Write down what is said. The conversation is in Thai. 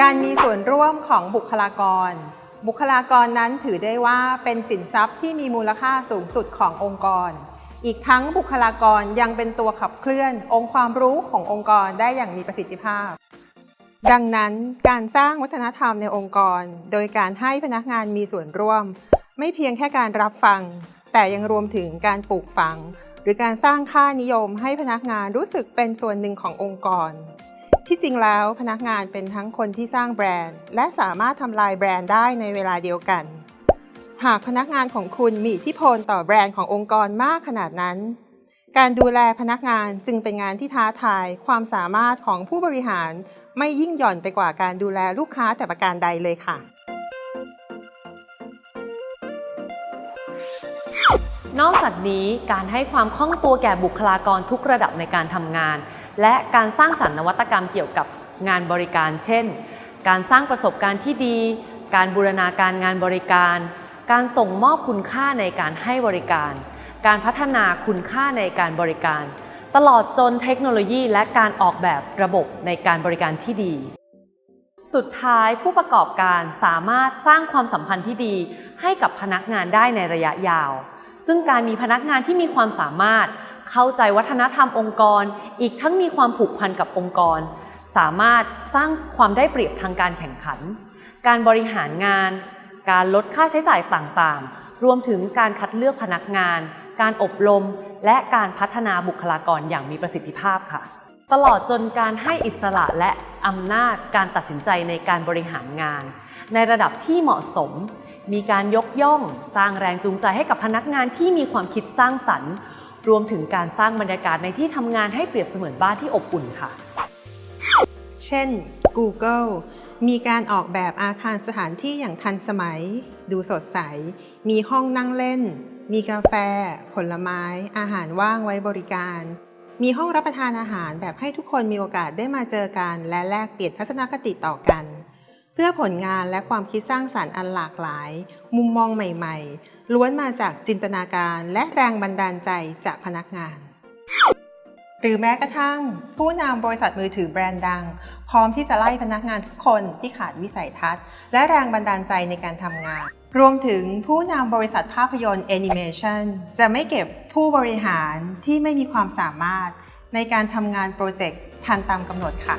การมีส่วนร่วมของบุคลากร บุคลากรนั้นถือได้ว่าเป็นสินทรัพย์ที่มีมูลค่าสูงสุดขององค์กร อีกทั้งบุคลากรยังเป็นตัวขับเคลื่อน องค์ความรู้ขององค์กรได้อย่างมีประสิทธิภาพ ดังนั้นการสร้างวัฒนธรรมในองค์กร โดยการให้พนักงานมีส่วนร่วม ไม่เพียงแค่การรับฟัง แต่ยังรวมถึงการปลูกฝัง หรือการสร้างค่านิยมให้พนักงานรู้สึกเป็นส่วนหนึ่งขององค์กร ที่จริงแล้วพนักงานเป็นทั้งคนที่สร้างแบรนด์ และสามารถทำลายแบรนด์ได้ในเวลาเดียวกัน หากพนักงานของคุณมีอิทธิพลต่อแบรนด์ขององค์กรมากขนาดนั้น การดูแลพนักงานจึงเป็นงานที่ท้าทาย ความสามารถของผู้บริหาร ไม่ยิ่งหย่อนไปกว่าการดูแลลูกค้าแต่ประการใดเลยค่ะ นอกจากนี้การให้ความคล่องตัวแก่บุคลากรทุกระดับในการทำงาน และการสร้างสรรค์นวัตกรรมเกี่ยวกับงานบริการ เช่น การสร้างประสบการณ์ที่ดี การบูรณาการงานบริการ การส่งมอบคุณค่าในการให้บริการ การพัฒนาคุณค่าในการบริการ ตลอดจนเทคโนโลยีและการออกแบบระบบในการบริการที่ดี สุดท้ายผู้ประกอบการสามารถสร้างความสัมพันธ์ที่ดี ให้กับพนักงานได้ในระยะยาว ซึ่งการมีพนักงานที่มีความสามารถ เข้าใจวัฒนธรรมองค์กร อีกทั้งมีความผูกพันกับองค์กร สามารถสร้างความได้เปรียบทางการแข่งขัน การบริหารงาน การลดค่าใช้จ่ายต่างๆ รวมถึงการคัดเลือกพนักงาน การอบรม และการพัฒนาบุคลากรอย่างมีประสิทธิภาพค่ะ ตลอดจนการให้อิสระและอำนาจการตัดสินใจในการบริหารงาน ในระดับที่เหมาะสม มีการยกย่อง สร้างแรงจูงใจให้กับพนักงานที่มีความคิดสร้างสรรค์ รวมถึงการสร้างบรรยากาศในที่ทำงานให้เปรียบเสมือนบ้านที่อบอุ่นค่ะ เช่น Google มีการออกแบบอาคารสถานที่อย่างทันสมัย ดูสดใส มีห้องนั่งเล่น มีกาแฟ ผลไม้ อาหารว่างไว้บริการ มีห้องรับประทานอาหารแบบให้ทุกคนมีโอกาสได้มาเจอกัน และแลกเปลี่ยนทัศนคติต่อกัน เพื่อผลงานและความคิดสร้างสารรค์อันหลากหลาย มุมมองใหม่ๆ ล้วนมาจากจินตนาการและแรงบันดาลใจจากพนักงาน หรือแม้กระทั่ง ผู้นำบริษัทมือถือแบรนด์ดัง พร้อมที่จะไล่พนักงานทุกคนที่ขาดวิสัยทัศน์ และแรงบันดาลใจในการทำงาน รวมถึงผู้นำบริษัทภาพยนตร์แอนิเมชันจะไม่เก็บผู้บริหารที่ไม่มีความสามารถ ในการทำงานโปรเจกต์ทันตามกำหนดค่ะ